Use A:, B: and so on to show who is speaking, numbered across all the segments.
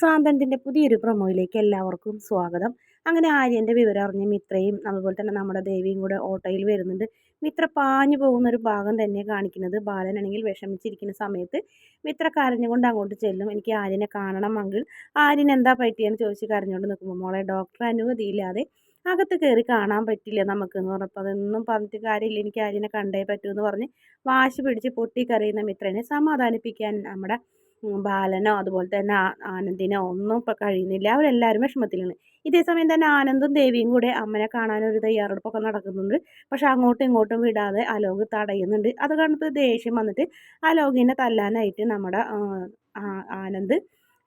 A: സാന്തനത്തിന്റെ പുതിയൊരു പ്രൊമോയിലേക്ക് എല്ലാവർക്കും സ്വാഗതം. അങ്ങനെ ആര്യന്റെ വിവരം അറിഞ്ഞ് മിത്രയും അതുപോലെ തന്നെ നമ്മുടെ ദേവിയും കൂടെ ഓട്ടോയിൽ വരുന്നുണ്ട്. മിത്ര പാഞ്ഞു പോകുന്ന ഒരു ഭാഗം തന്നെ കാണിക്കുന്നത് ബാലനാണെങ്കിൽ വിഷമിച്ചിരിക്കുന്ന സമയത്ത് മിത്ര കരഞ്ഞുകൊണ്ട് അങ്ങോട്ട് ചെല്ലും. എനിക്ക് ആര്യനെ കാണണമെങ്കിൽ ആര്യൻ എന്താ പറ്റിയെന്ന് ചോദിച്ച് കരഞ്ഞുകൊണ്ട് നിൽക്കുമ്പോൾ മോളെ ഡോക്ടർ അനുമതിയില്ലാതെ അകത്ത് കയറി കാണാൻ പറ്റില്ല നമുക്ക് എന്ന് പറഞ്ഞപ്പോൾ അതൊന്നും പറഞ്ഞിട്ട് കാര്യമില്ല. എനിക്ക് ആര്യനെ കണ്ടേ പറ്റൂ എന്ന് പറഞ്ഞ് വാശി പിടിച്ച് പൊട്ടിക്കറിയുന്ന മിത്രനെ സമാധാനിപ്പിക്കാൻ നമ്മുടെ ബാലനോ അതുപോലെ തന്നെ ആനന്ദിനോ ഒന്നും ഇപ്പം കഴിയുന്നില്ല. അവരെല്ലാവരും വിഷമത്തിലാണ്. ഇതേ സമയം തന്നെ ആനന്ദും ദേവിയും കൂടെ അമ്മനെ കാണാനൊരു തയ്യാറെടുപ്പൊക്കെ നടക്കുന്നുണ്ട്. പക്ഷെ അങ്ങോട്ടും ഇങ്ങോട്ടും വിടാതെ അലോക് തടയുന്നുണ്ട്. അത് കണ്ടപ്പോൾ ദേഷ്യം വന്നിട്ട് അലോകിനെ തല്ലാനായിട്ട് നമ്മുടെ ആനന്ദ്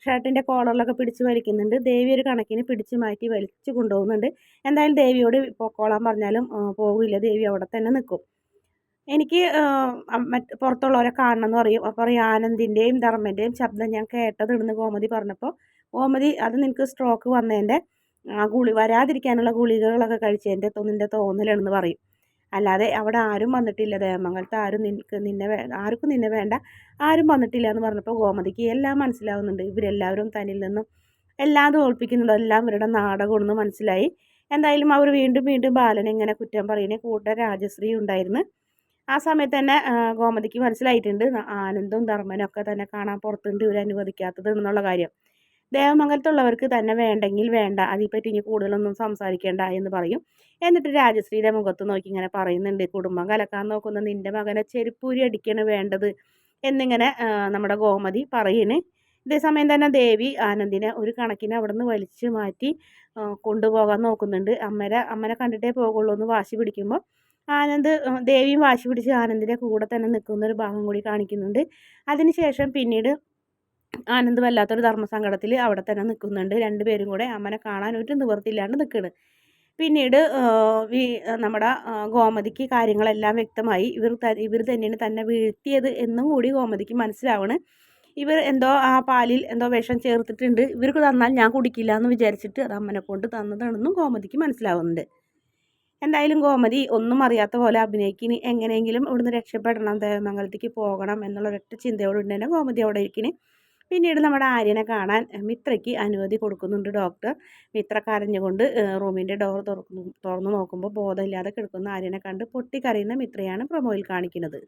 A: ഷർട്ടിന്റെ കോളറിലൊക്കെ പിടിച്ച് വലിക്കുന്നുണ്ട്. ദേവി ഒരു കണക്കിന് പിടിച്ച് മാറ്റി വലിച്ചു കൊണ്ടുപോകുന്നുണ്ട്. എന്തായാലും ദേവിയോട് പൊക്കോളാൻ പറഞ്ഞാലും പോകില്ല ദേവി അവിടെ തന്നെ നിൽക്കും. എനിക്ക് മറ്റ് പുറത്തുള്ളവരെ കാണണം എന്ന് പറയും. അപ്പോൾ പറയും ആനന്ദിന്റെയും ധർമ്മന്റെയും ശബ്ദം ഞാൻ കേട്ടത് കേട്ടതിടുന്ന് ഗോമതി പറഞ്ഞപ്പോൾ ഗോമതി അത് നിനക്ക് സ്ട്രോക്ക് വന്നതിന്റെ ആ ഗുളി വരാതിരിക്കാനുള്ള ഗുളികകളൊക്കെ കഴിച്ചതിന്റെ നിന്റെ തോന്നലാണെന്ന് പറയും. അല്ലാതെ അവിടെ ആരും വന്നിട്ടില്ല. ദേവമംഗലത്ത് ആരും നിനക്ക് നിന്നെ വേ ആർക്കും നിന്നെ വേണ്ട ആരും വന്നിട്ടില്ല എന്ന് പറഞ്ഞപ്പോൾ ഗോമതിക്ക് എല്ലാം മനസ്സിലാവുന്നുണ്ട്. ഇവരെല്ലാവരും തന്നിൽ നിന്നും എല്ലാം തോൽപ്പിക്കുന്നുണ്ട്. എല്ലാം ഇവരുടെ നാടകമെന്ന് മനസ്സിലായി. എന്തായാലും അവർ വീണ്ടും വീണ്ടും ബാലനെ ഇങ്ങനെ കുറ്റം പറയുന്നേ കൂട്ട രാജശ്രീ ഉണ്ടായിരുന്നു. ആ സമയത്ത് തന്നെ ഗോമതിക്ക് മനസ്സിലായിട്ടുണ്ട്. ആനന്ദും ധർമ്മനും ഒക്കെ തന്നെ കാണാൻ പുറത്തുണ്ട്. ഇവർ അനുവദിക്കാത്തത് എന്നുള്ള കാര്യം. ദേവമംഗലത്തുള്ളവർക്ക് തന്നെ വേണ്ടെങ്കിൽ വേണ്ട. അതിപ്പറ്റി ഇനി കൂടുതലൊന്നും സംസാരിക്കേണ്ട എന്ന് പറയും. എന്നിട്ട് രാജശ്രീയുടെ മുഖത്ത് നോക്കി ഇങ്ങനെ പറയുന്നുണ്ട്. കുടുംബം കലക്കാൻ നോക്കുന്ന നിന്റെ മകനെ ചെരുപ്പൂരി അടിക്കാണ് വേണ്ടത് എന്നിങ്ങനെ നമ്മുടെ ഗോമതി പറയുന്നു ഇതേസമയം തന്നെ ദേവി ആനന്ദിനെ ഒരു കണക്കിനെ അവിടെ നിന്ന് വലിച്ചു മാറ്റി കൊണ്ടുപോകാൻ നോക്കുന്നുണ്ട്. അമ്മരെ അമ്മനെ കണ്ടിട്ടേ പോകുള്ളൂ എന്ന് വാശി പിടിക്കുമ്പോൾ ആനന്ദ് ദേവിയും വാശി പിടിച്ച് ആനന്ദിന്റെ കൂടെ തന്നെ നിൽക്കുന്ന ഒരു ഭാഗം കൂടി കാണിക്കുന്നുണ്ട്. അതിനുശേഷം പിന്നീട് ആനന്ദ് വല്ലാത്തൊരു ധർമ്മസങ്കടത്തിൽ അവിടെ തന്നെ നിൽക്കുന്നുണ്ട്. രണ്ടുപേരും കൂടെ അമ്മനെ കാണാൻ ഒരു നിവൃത്തിയില്ലാണ്ട് നിൽക്കുകയാണ് പിന്നീട് നമ്മുടെ ഗോമതിക്ക് കാര്യങ്ങളെല്ലാം വ്യക്തമായി ഇവർ ഇവർ തന്നെയാണ് തന്നെ വീഴ്ത്തിയത് എന്നും കൂടി ഗോമതിക്ക് മനസ്സിലാവണ്. ഇവർ എന്തോ ആ പാലിൽ എന്തോ വിഷം ചേർത്തിട്ടുണ്ട്. ഇവർക്ക് തന്നാൽ ഞാൻ കുടിക്കില്ല എന്ന് വിചാരിച്ചിട്ട് അത് അമ്മനെ കൊണ്ട് തന്നതാണെന്നും ഗോമതിക്ക് മനസ്സിലാവുന്നുണ്ട്. എന്തായാലും ഗോമതി ഒന്നും അറിയാത്ത പോലെ അഭിനയിക്കിനി എങ്ങനെയെങ്കിലും ഇവിടുന്ന് രക്ഷപ്പെടണം ദേവമംഗലത്തേക്ക് പോകണം എന്നുള്ള ഒരൊറ്റ ചിന്തയോട് തന്നെ ഗോമതി അവിടെ ഇരിക്കണി പിന്നീട് നമ്മുടെ ആര്യനെ കാണാൻ മിത്രയ്ക്ക് അനുമതി കൊടുക്കുന്നുണ്ട് ഡോക്ടർ മിത്ര കരഞ്ഞുകൊണ്ട് റൂമിന്റെ ഡോർ തുറക്കുന്നു തുറന്നു നോക്കുമ്പോൾ ബോധമില്ലാതെ കിടക്കുന്ന ആര്യനെ കണ്ട് പൊട്ടിക്കരയുന്ന മിത്രയാണ് പ്രൊമോയിൽ കാണിക്കുന്നത്.